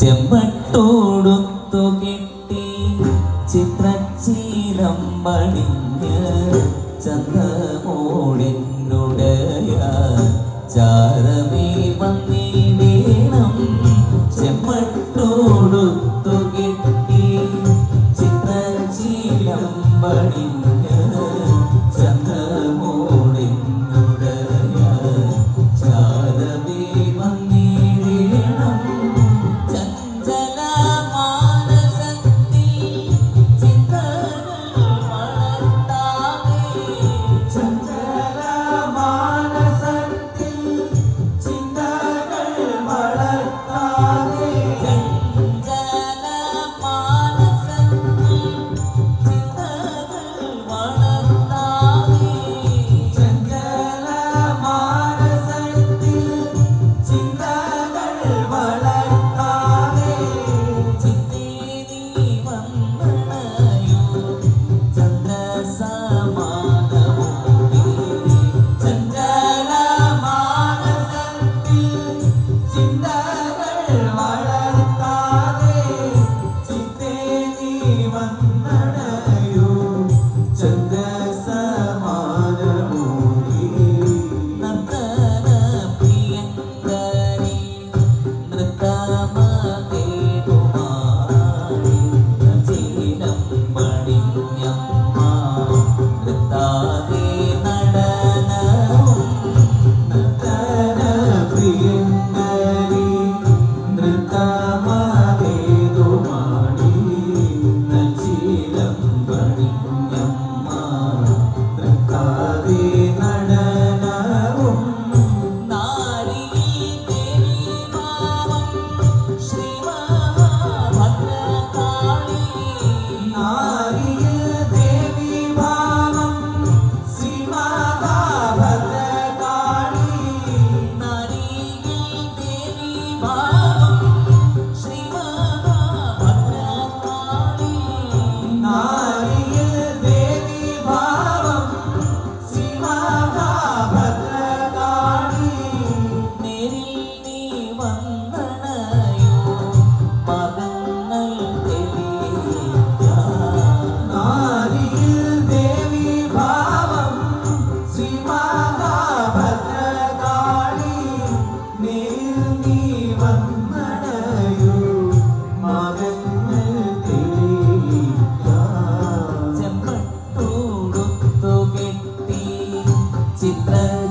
ചെമ്പട്ടോടുത്തു കെട്ടി ചിത്രശീലം പണിഞ്ഞ് ചന്ദ്രമോളിനുടയ ചാരമേ വന്നിടേണം ചെമ്പട്ടോടുത്തു കെട്ടി ചിത്രശീലം പണിഞ്ഞ്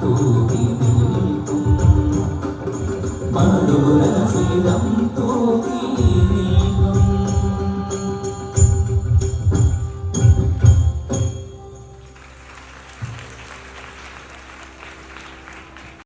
तू